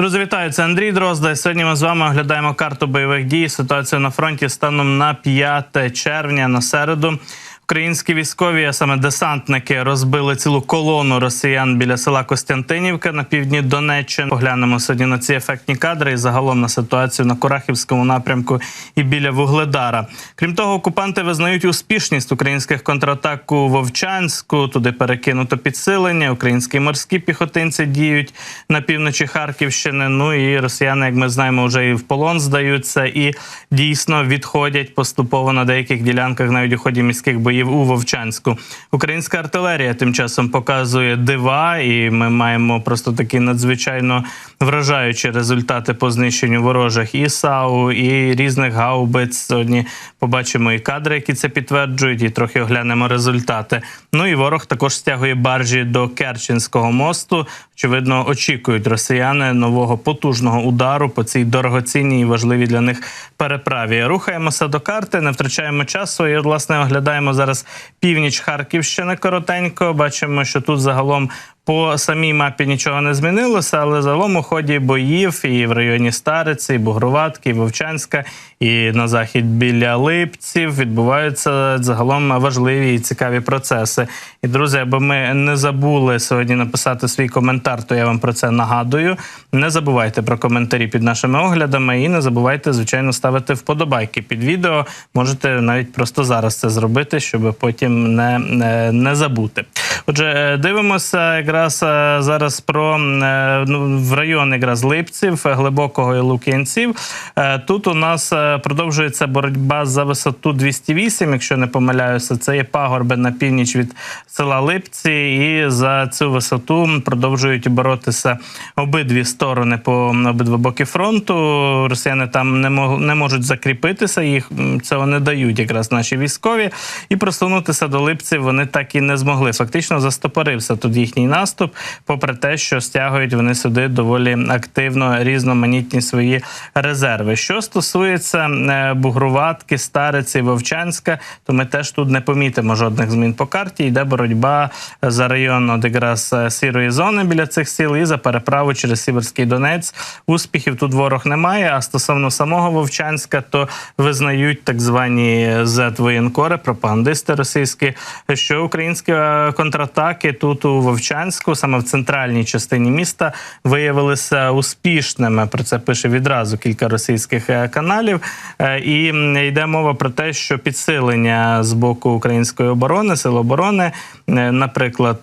Друзі, це Андрій Дрозда. Сьогодні ми з вами оглядаємо карту бойових дій. Ситуацію на фронті станом на 5 червня на середу. Українські військові, а саме десантники, розбили цілу колону росіян біля села Костянтинівка на півдні Донеччини. Поглянемо сьогодні на ці ефектні кадри і загалом на ситуацію на Курахівському напрямку і біля Вугледара. Крім того, окупанти визнають успішність українських контратак у Вовчанську. Туди перекинуто підсилення. Українські морські піхотинці діють на півночі Харківщини. Ну і росіяни, як ми знаємо, вже і в полон здаються і дійсно відходять поступово на деяких ділянках, навіть у ході міських боїв у Вовчанську. Українська артилерія тим часом показує дива, і ми маємо просто такі надзвичайно вражаючі результати по знищенню ворожих і САУ, і різних гаубиць. Сьогодні побачимо і кадри, які це підтверджують, і трохи оглянемо результати. Ну і ворог також стягує баржі до Керченського мосту. Очевидно, очікують росіяни нового потужного удару по цій дорогоцінній і важливій для них переправі. Рухаємося до карти, не втрачаємо часу. І власне оглядаємо зараз північ Харківщини коротенько. Бачимо, що тут загалом. По самій мапі нічого не змінилося, але загалом у ході боїв і в районі Стариці, і Бугроватки, і Вовчанська, і на захід біля Липців відбуваються загалом важливі і цікаві процеси. І друзі, аби ми не забули сьогодні написати свій коментар, то я вам про це нагадую. Не забувайте про коментарі під нашими оглядами, і не забувайте, звичайно, ставити вподобайки під відео. Можете навіть просто зараз це зробити, щоб потім не, не, не забути. Отже, е, дивимося якраз е, зараз про е, ну, в район якраз Липців, е, глибокого і Лук'янців. Тут у нас продовжується боротьба за висоту 208, якщо не помиляюся. Це є пагорби на північ від села Липці, і за цю висоту продовжують боротися обидві сторони по обидва боки фронту. Росіяни там не мог, не можуть закріпитися. Їх цього не дають якраз наші військові. І просунутися до Липців вони так і не змогли. Фактично застопорився тут їхній наступ, попри те, що стягують вони сюди доволі активно різноманітні свої резерви. Що стосується е, Бугруватки, Стариці, Вовчанська, то ми теж тут не помітимо жодних змін по карті. Йде боротьба за район от е, сірої зони біля цих сіл і за переправу через Сіверський Донець. Успіхів тут ворог немає. А стосовно самого Вовчанська, то визнають так звані Z-воєнкори, пропагандисти російські, що українські е, контратаки тут у Вовчанську, саме в центральній частині міста, виявилися успішними. Про це пише відразу кілька російських е, каналів. Е, І йде мова про те, що підсилення з боку української оборони, сил оборони, е, наприклад,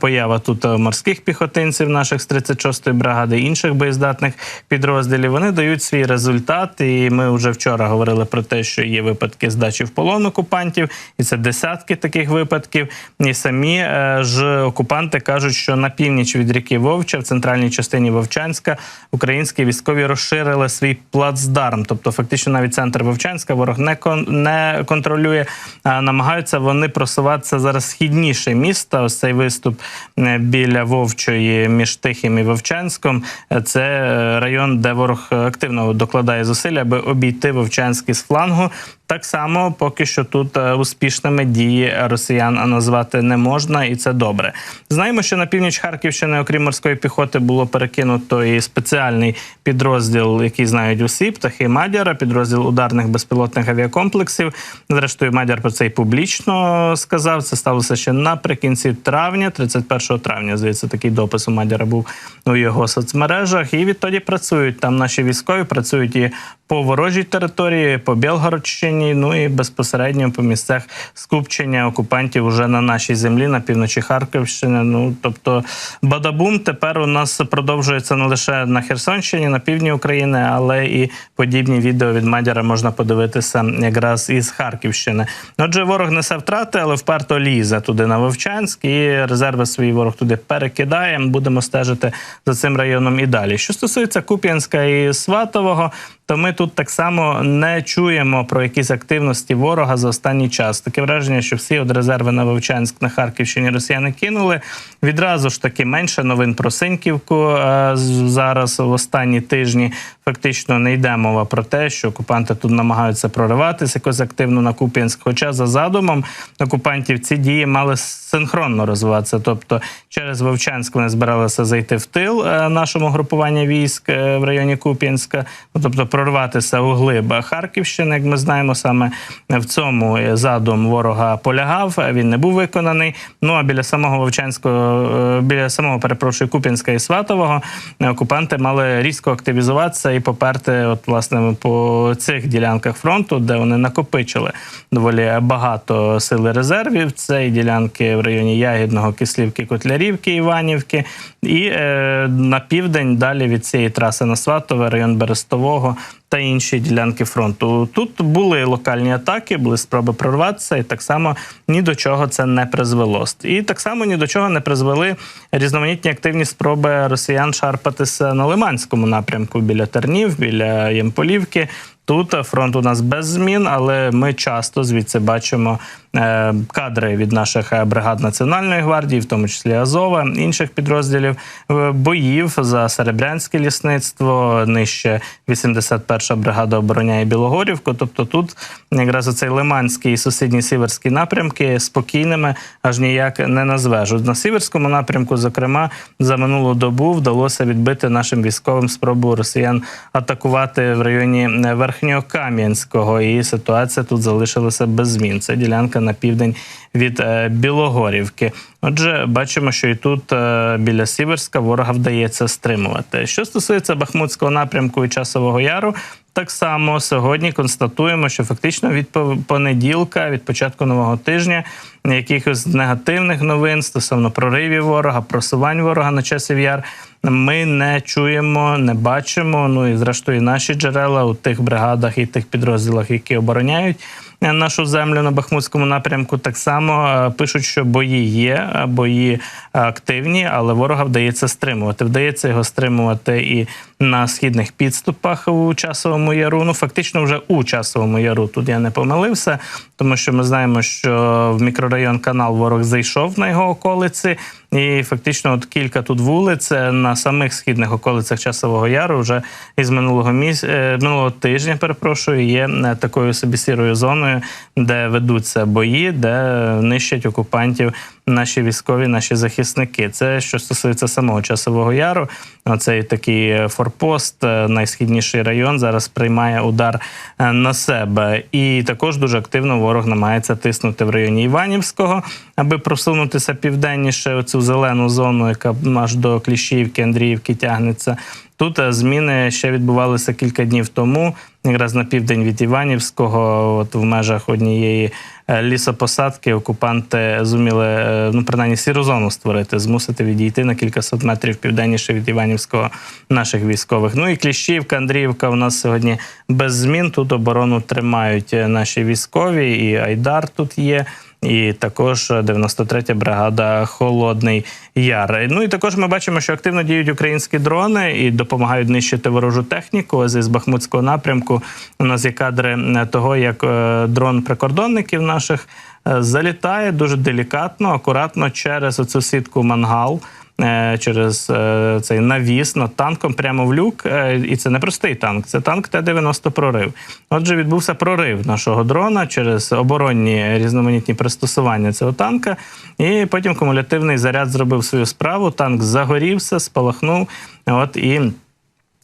поява тут морських піхотинців наших з 36-ї бригади, інших боєздатних підрозділів, вони дають свій результат. І ми вже вчора говорили про те, що є випадки здачі в полон окупантів, і це десятки таких випадків. І самі ж окупанти кажуть, що на північ від ріки Вовча, в центральній частині Вовчанська, українські військові розширили свій плацдарм. Тобто, фактично, навіть центр Вовчанська ворог не кон не контролює, а намагаються вони просуватися зараз східніше міста. Ось цей виступ е, біля Вовчої між Тихим і Вовчанськом. Е, Це е, район, де ворог активно докладає зусилля, аби обійти Вовчанський з флангу. Так само поки що тут е, успішними дії росіян назвати не можна, і це добре. Знаємо, що на північ Харківщини, окрім морської піхоти, було перекинуто і спеціальний підрозділ, який знають усі птахи Мадяра, підрозділ ударних безпілотних авіакомплексів. Зрештою, Мадяр про це і публічно сказав. Це сталося ще наприкінці травня, 31 травня. Здається, такий допис у Мадяра був у його соцмережах. І відтоді працюють там наші військові, працюють і по ворожій території, по Білгородщині, ну і безпосередньо по місцях скупчення окупантів уже на нашій землі, на півночі Харківщини. Ну тобто, Бадабум тепер у нас продовжується не лише на Херсонщині, на півдні України, але і подібні відео від Мадяра можна подивитися якраз із Харківщини. Отже, ворог несе втрати, але вперто лізе туди на Вовчанськ і резерви свої ворог туди перекидає. Будемо стежити за цим районом і далі. Що стосується Куп'янська і Сватового. То ми тут так само не чуємо про якісь активності ворога за останній час. Таке враження, що всі от резерви на Вовчанськ на Харківщині росіяни кинули. Відразу ж таки менше новин про Синьківку е, зараз в останні тижні. Фактично не йде мова про те, що окупанти тут намагаються прориватися якось активно на Куп'янськ. Хоча за задумом окупантів ці дії мали синхронно розвиватися. Тобто через Вовчанськ вони збиралися зайти в тил е, нашому групуванню військ е, в районі Куп'янська, ну тобто прорватися у глиб Харківщини, як ми знаємо, саме в цьому задум ворога полягав. Він не був виконаний. Ну а біля самого Вовчанського, е, біля самого перепрошую Куп'янська і Сватового окупанти мали різко активізуватися і поперти, от власне по цих ділянках фронту, де вони накопичили доволі багато сили резервів. Це і ділянки в районі Ягідного, Кислівки, Котлярівки, Іванівки, і е, на південь далі від цієї траси на Сватове, район Берестового та інші ділянки фронту. Тут були локальні атаки, були спроби прорватися, і так само ні до чого це не призвело. І так само ні до чого не призвели різноманітні активні спроби росіян шарпатися на Лиманському напрямку біля Тернів, біля Ємполівки. Тут фронт у нас без змін, але ми часто звідси бачимо е, кадри від наших е, бригад Національної гвардії, в тому числі Азова, інших підрозділів е, боїв за Серебрянське лісництво, нижче 81-ша бригада обороняє Білогорівку. Тобто тут якраз оцей Лиманський і сусідній Сіверський напрямки спокійними аж ніяк не назвеш. На Сіверському напрямку, зокрема, за минулу добу вдалося відбити нашим військовим спробу росіян атакувати в районі е, Верхньокам'янського, і ситуація тут залишилася без змін. Це ділянка на південь від е, Білогорівки. Отже, бачимо, що і тут е, біля Сіверська ворога вдається стримувати. Що стосується Бахмутського напрямку і часового яру. Так само сьогодні констатуємо, що фактично від понеділка, від початку нового тижня, якихось негативних новин стосовно проривів ворога, просувань ворога на часів яр. Ми не чуємо, не бачимо. Ну і зрештою, наші джерела у тих бригадах і тих підрозділах, які обороняють нашу землю на Бахмутському напрямку, так само е, пишуть, що бої є, е, бої активні, але ворога вдається стримувати. Вдається його стримувати і на східних підступах у часовому яру. Ну фактично, вже у часовому яру. Тут я не помилився, тому що ми знаємо, що в мікрорайон канал ворог зайшов на його околиці, і фактично, от кілька тут вулиць е, на самих східних околицях часового яру вже із минулого міс... е, минулого тижня, перепрошую, є е, такою собі сірою зоною, де ведуться бої, де нищать окупантів наші військові, наші захисники. Це що стосується самого часового яру. Оцей такий е, форпост, е, найсхідніший район, зараз приймає удар е, на себе. І також дуже активно ворог намагається тиснути в районі Іванівського, аби просунутися південніше оцю зелену зону, яка аж до Кліщівки, Андріївки тягнеться. Тут е, зміни ще відбувалися кілька днів тому, якраз на південь від Іванівського, от в межах однієї лісопосадки, окупанти зуміли е, ну принаймні сіру зону створити, змусити відійти на кількасот метрів південніше від Іванівського наших військових. Ну і Кліщівка, Андріївка у нас сьогодні без змін. Тут оборону тримають е, наші військові, і Айдар тут є. І також 93-я бригада Холодний Яр. Ну і також ми бачимо, що активно діють українські дрони і допомагають нищити ворожу техніку. Зі з Бахмутського напрямку у нас є кадри е, того, як е, дрон прикордонників наших е, залітає дуже делікатно, акуратно через оцю сітку мангал. Е, Через е, цей навіс над танком прямо в люк, Е, і це не простий танк, це танк Т-90 прорив. Отже, відбувся прорив нашого дрона через оборонні різноманітні пристосування цього танка. І потім кумулятивний заряд зробив свою справу. Танк загорівся, спалахнув. От і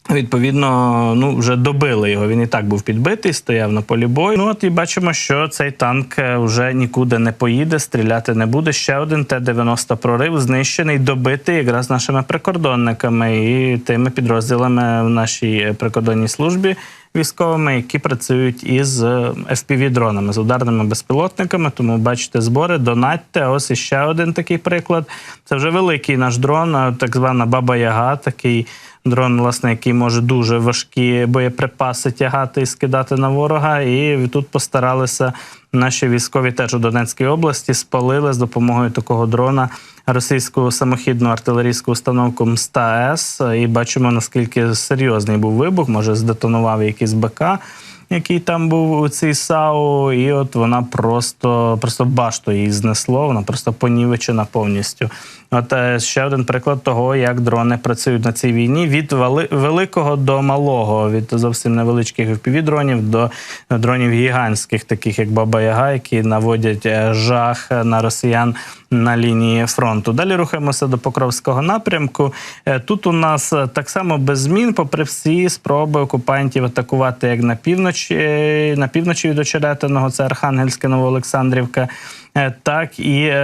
Відповідно, ну вже добили його. Він і так був підбитий, стояв на полі бою. Ну от і бачимо, що цей танк е, вже нікуди не поїде, стріляти не буде. Ще один Т-90 прорив знищений, добитий якраз нашими прикордонниками і тими підрозділами в нашій е, прикордонній службі військовими, які працюють із fpv дронами з ударними безпілотниками. Тому бачите збори, донатьте. Ось іще один такий приклад. Це вже великий наш дрон, е, так звана Баба Яга, такий Дрон, власне, який може дуже важкі боєприпаси тягати і скидати на ворога. І тут постаралися наші військові теж у Донецькій області спалили з допомогою такого дрона російську самохідну артилерійську установку МСТА-С. І бачимо, наскільки серйозний був вибух, може здетонував якийсь БК. Який там був у цій САУ, і от вона просто просто башту її знесло, вона просто понівечена повністю. От е, ще один приклад того, як дрони працюють на цій війні від вели- великого до малого, від зовсім невеличких FPV-дронів до дронів гігантських, таких як Баба Яга, які наводять е, жах на росіян на лінії фронту. Далі рухаємося до Покровського напрямку. Е, Тут у нас е, так само без змін, попри всі спроби окупантів атакувати як на півночі, е, на півночі від Очеретиного, це Архангельське, Новоолександрівка. Е, Так і е,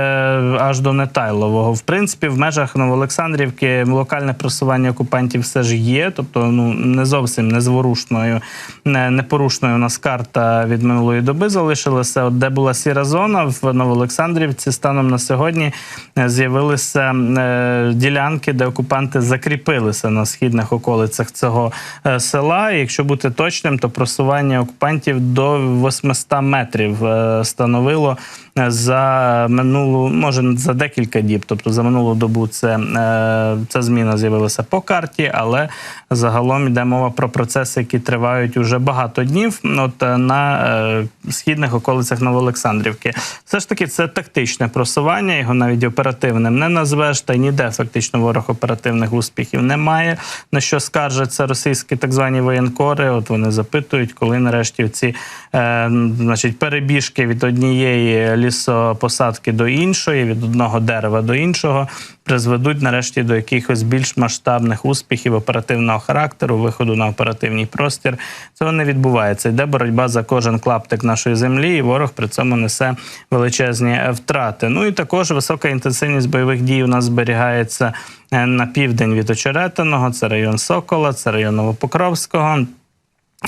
аж до Нетайлового. В принципі, в межах Новоолександрівки локальне просування окупантів все ж є, тобто ну не зовсім незворушною, не, непорушною у нас карта від минулої доби залишилася. От де була сіра зона в Новоолександрівці, станом на сьогодні е, з'явилися ділянки, де окупанти закріпилися на східних околицях цього села. І якщо бути точним, то просування окупантів до 800 метрів становило за минулу, може за декілька діб. Тобто за минулу добу це е, ця зміна з'явилася по карті, але загалом йде мова про процеси, які тривають уже багато днів. От е, на е, східних околицях Новоолександрівки. Все ж таки, це тактичне просування, його навіть оперативним не назвеш, та й ніде фактично ворог оперативних успіхів немає. На що скаржаться російські так звані воєнкори? От вони запитують, коли нарешті ці е, значить, перебіжки від однієї лісопосадки до іншої, від одного дерева до іншого, призведуть нарешті до якихось більш масштабних успіхів оперативного характеру, виходу на оперативний простір. Цього не відбувається. Йде боротьба за кожен клаптик нашої землі, і ворог при цьому несе величезні втрати. Ну і також висока інтенсивність бойових дій у нас зберігається е, на південь від Очеретиного. Це район Сокола, це район Новопокровського.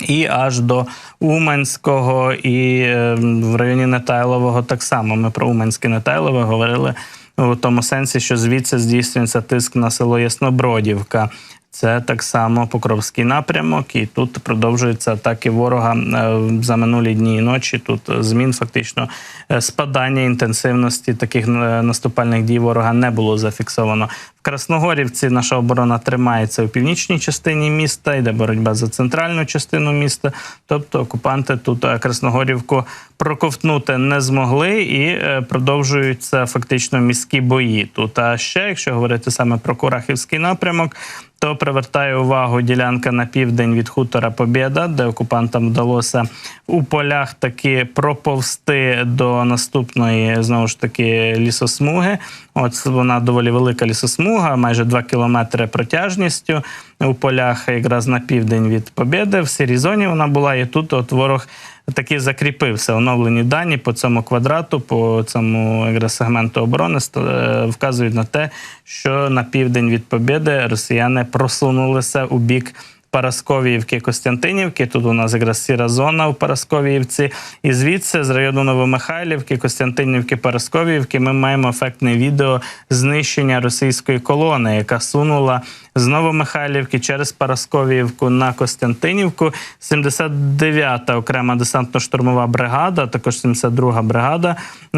І аж до Уманського, і е, в районі Нетайлового так само. Ми про Уманське Нетайлове говорили у тому сенсі, що звідси здійснюється тиск на село Яснобродівка. Це так само Покровський напрямок, і тут продовжуються атаки ворога е, за минулі дні і ночі. Тут змін фактично е, спадання інтенсивності таких е, наступальних дій ворога не було зафіксовано. Красногорівці наша оборона тримається у північній частині міста, йде боротьба за центральну частину міста. Тобто окупанти тут е, Красногорівку проковтнути не змогли і е, продовжуються фактично міські бої. Тут а ще, якщо говорити саме про Курахівський напрямок, то привертає увагу ділянка на південь від хутора Побєда, де окупантам вдалося у полях таки проповзти до наступної знову ж таки лісосмуги. От вона доволі велика лісосмуга, майже 2 кілометри протяжністю у полях, якраз на південь від Побєди. В сірій зоні вона була, і тут от ворог таки закріпився. Оновлені дані по цьому квадрату, по цьому якраз сегменту оборони е, вказують на те, що на південь від Побєди росіяни просунулися у бік. Парасковіївки Костянтинівки. Тут у нас якраз сіра зона в Парасковіївці. І звідси з району Новомихайлівки, Костянтинівки, Парасковіївки ми маємо ефектне відео знищення російської колони, яка сунула з Новомихайлівки через Парасковіївку на Костянтинівку. 79-та окрема десантно-штурмова бригада, також 72-га бригада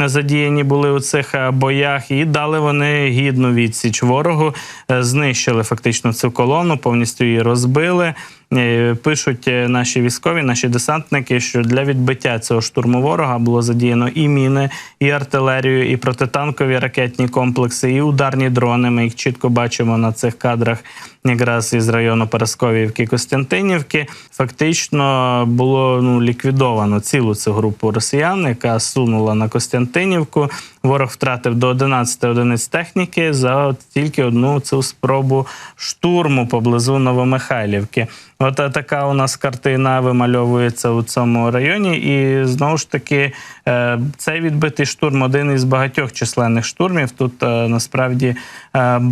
задіяні були у цих е, боях, і дали вони гідну відсіч ворогу. Е, Знищили фактично цю колону, повністю її розбили. Е, Пишуть е, наші військові, наші десантники, що для відбиття цього штурму ворога було задіяно і міни, і артилерію, і протитанкові ракетні комплекси, і ударні дрони. Ми їх чітко бачимо на цих кадрах, якраз із району Парасковіївки Костянтинівки. Фактично було ну ліквідовано цілу цю групу росіян, яка сунула на Костянтинівку. Ворог втратив до 11 одиниць техніки за тільки одну цю спробу штурму поблизу Новомихайлівки. От е, така у нас картина вимальовується у цьому районі, і знову ж таки е, цей відбитий штурм один із багатьох численних штурмів. Тут е, насправді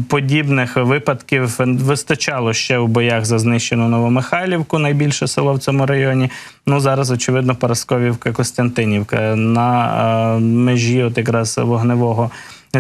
подібних випадків вистачало ще у боях за знищену Новомихайлівку, найбільше село в цьому районі. Ну зараз, очевидно, Парасковівка, Костянтинівка на е, межі, от якраз вогневого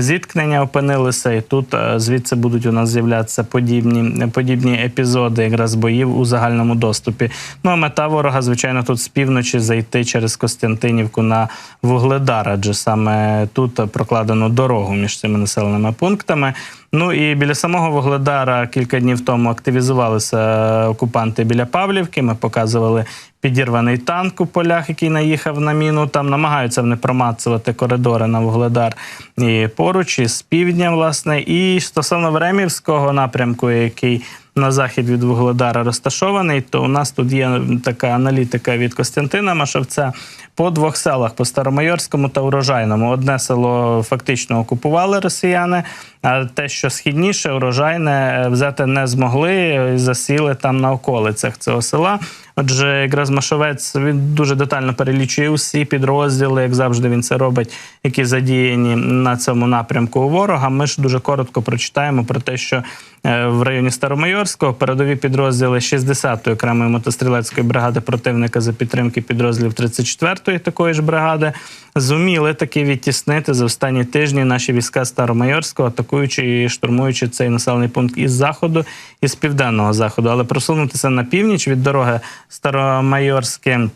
зіткнення опинилися, і тут е, звідси будуть у нас з'являтися подібні, подібні епізоди якраз боїв у загальному доступі. Ну а мета ворога, звичайно, тут з півночі зайти через Костянтинівку на Вугледар, адже саме тут прокладено дорогу між цими населеними пунктами. Ну і біля самого Вугледара кілька днів тому активізувалися окупанти біля Павлівки. Ми показували підірваний танк у полях, який наїхав на міну. Там намагаються вони промацувати коридори на Вугледар і поруч, і з півдня, власне. І стосовно Времівського напрямку, який на захід від Вугледара розташований, то у нас тут є така аналітика від Костянтина Машевця по двох селах: по Старомайорському та Урожайному. Одне село фактично окупували росіяни, а те, що східніше, урожайне взяти не змогли, засіли там на околицях цього села. Отже, якраз Машовець він дуже детально перелічує усі підрозділи, як завжди він це робить, які задіяні на цьому напрямку у ворога. Ми ж дуже коротко прочитаємо про те, що е, в районі Старомайорського передові підрозділи 60-ї окремої мотострілецької бригади противника за підтримки підрозділів 34-ї такої ж бригади зуміли таки відтіснити за останні тижні наші війська Старомайорського, атакуючи і штурмуючи цей населений пункт із заходу і з південного заходу, але просунутися на північ від дороги Старомайорське.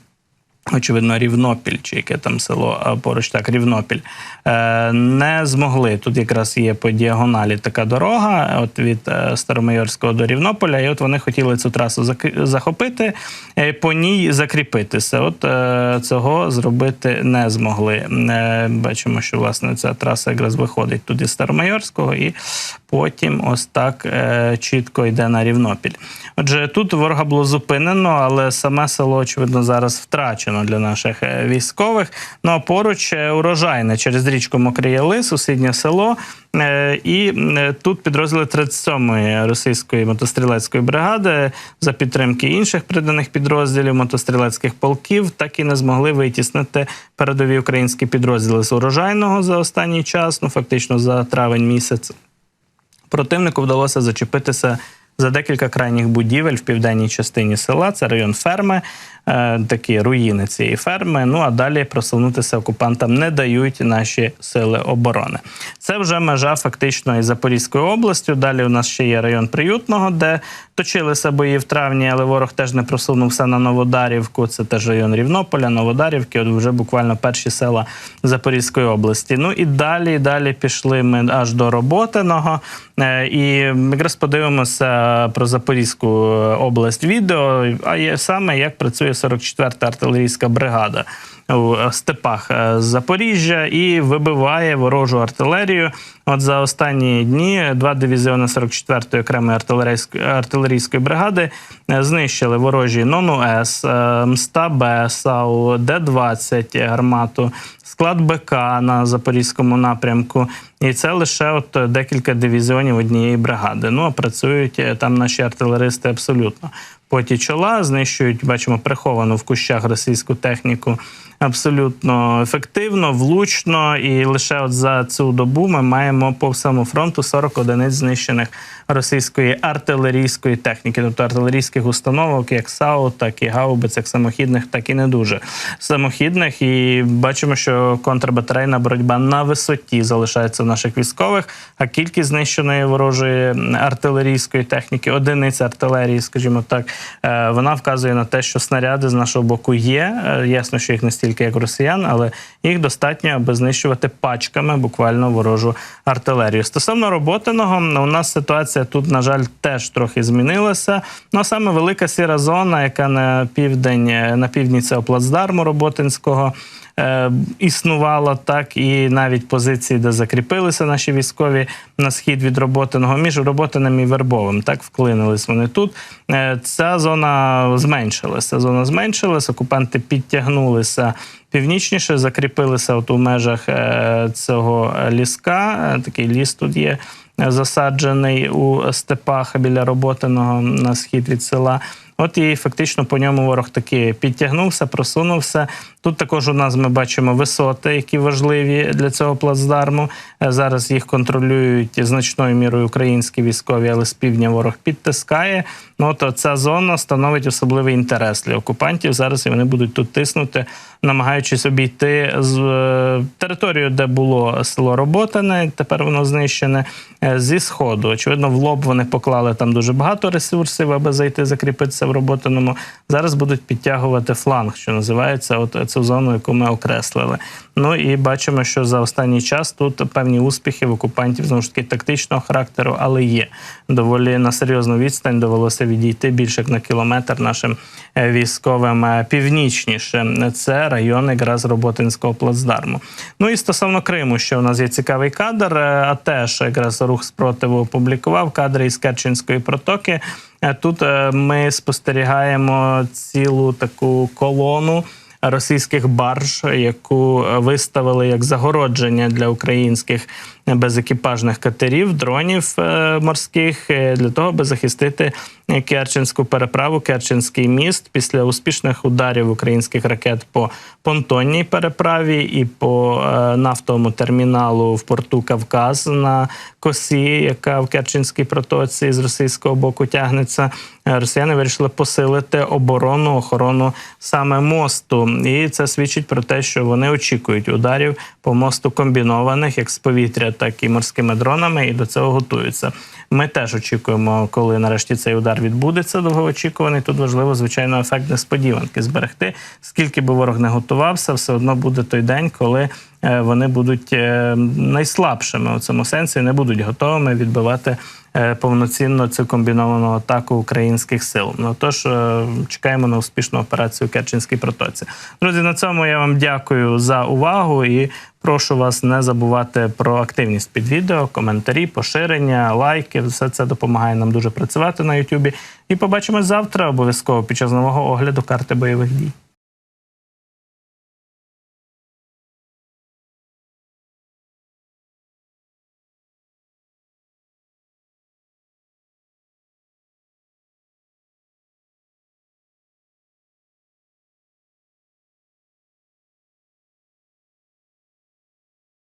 Очевидно, Рівнопіль, чи яке там село поруч так, Рівнопіль, е, не змогли. Тут якраз є по діагоналі така дорога, от від е, Старомайорського до Рівнополя. І от вони хотіли цю трасу захопити, е, по ній закріпитися. От цього зробити не змогли. Бачимо, що власне ця траса якраз виходить туди з Старомайорського, і потім ось так чітко йде на Рівнопіль. Отже, тут ворога було зупинено, але саме село, очевидно, зараз втрачено для наших е, військових. Ну а поруч е, урожайне через річку Мокрий сусіднє село. Е, І тут підрозділи 37-ї російської мотострілецької бригади за підтримки інших приданих підрозділів мотострілецьких полків так і не змогли витіснити передові українські підрозділи з урожайного за останній час, ну фактично за травень місяць. Противнику вдалося зачепитися за декілька крайніх будівель в південній частині села. Це район ферми, е, такі руїни цієї ферми. Ну а далі просунутися окупантам не дають наші сили оборони. Це вже межа фактично із Запорізькою областю. Далі у нас ще є район Приютного, де точилися бої в травні, але ворог теж не просунувся на Новодарівку. Це теж район Рівнополя, Новодарівки. От вже буквально перші села Запорізької області. Ну і далі, і далі пішли ми аж до Роботиного. Е, І якраз подивимося про Запорізьку область. Відео, а є саме як працює 44-та артилерійська бригада у степах е, Запоріжжя і вибиває ворожу артилерію. От за останні дні два дивізіони 44-ї окремої артилерійської бригади е, знищили ворожі Нону С, е, Мста Б, САУ, Д-20 гармату, склад БК на запорізькому напрямку. І це лише от декілька дивізіонів однієї бригади. Ну а працюють там наші артилеристи абсолютно поті чола, знищують, бачимо, приховану в кущах російську техніку абсолютно ефективно, влучно. І лише от за цю добу ми маємо по всьому фронту 40 одиниць знищених російської артилерійської техніки, тобто артилерійських установок, як САУ, так і гаубиць, як самохідних, так і не дуже самохідних. І бачимо, що контрбатарейна боротьба на висоті залишається в наших військових. А кількість знищеної ворожої артилерійської техніки, одиниць артилерії, скажімо так, е, вона вказує на те, що снаряди з нашого боку є. Е, Ясно, що їх не стільки, як росіян, але їх достатньо, аби знищувати пачками буквально ворожу артилерію. Стосовно роботиного, у нас ситуація тут, на жаль, теж трохи змінилася. Ну а саме велика сіра зона, яка на південь, на півдні цього плацдарму Роботинського. Е, Існувала так, і навіть позиції, де закріпилися наші військові на схід від Роботиного, між Роботиним і Вербовим. Так вклинились вони тут. Е, Ця зона зменшилася. Зона зменшилася, окупанти підтягнулися північніше, закріпилися от у межах е, цього ліска. Такий ліс тут є засаджений у степах біля Роботиного на схід від села. От і фактично по ньому ворог таки підтягнувся, просунувся. Тут також у нас ми бачимо висоти, які важливі для цього плацдарму. Е, Зараз їх контролюють значною мірою українські військові, але з півдня ворог підтискає. Ну от ця зона становить особливий інтерес для окупантів. Зараз і вони будуть тут тиснути намагаючись обійти з е, територію, де було село Роботине, тепер воно знищене е, зі сходу. Очевидно, в лоб вони поклали там дуже багато ресурсів, аби зайти закріпитися в Роботиному. Зараз будуть підтягувати фланг, що називається, от цю зону, яку ми окреслили. Ну і бачимо, що за останній час тут певні успіхи в окупантів знову ж таки тактичного характеру, але є доволі на серйозну відстань. Довелося відійти більше як на кілометр нашим е, військовим е, північніше. Це район якраз Роботинського плацдарму. Ну і стосовно Криму, що у нас є цікавий кадр, е, а теж якраз рух спротиву опублікував кадри із Керченської протоки. Е, Тут е, ми спостерігаємо цілу таку колону російських барж, яку виставили як загородження для українських безекіпажних катерів, дронів е, морських е, для того, аби захистити Керченську переправу, Керченський міст після успішних ударів українських ракет по понтонній переправі і по е, нафтовому терміналу в порту Кавказ на косі, яка в Керченській протоці з російського боку тягнеться. Е, Росіяни вирішили посилити оборону, охорону саме мосту, і це свідчить про те, що вони очікують ударів по мосту комбінованих як з повітря, так і морськими дронами, і до цього готуються. Ми теж очікуємо, коли нарешті цей удар відбудеться. Довгоочікуваний. Тут важливо, звичайно, ефект несподіванки зберегти. Скільки би ворог не готувався, все одно буде той день, коли вони будуть е, найслабшими у цьому сенсі, не будуть готовими відбивати е, повноцінно цю комбіновану атаку українських сил. Ну тож е, чекаємо на успішну операцію в Керченській протоці. Друзі, на цьому я вам дякую за увагу і прошу вас не забувати про активність під відео, коментарі, поширення, лайки. Все це допомагає нам дуже працювати на Ютубі. І побачимось завтра обов'язково під час нового огляду карти бойових дій.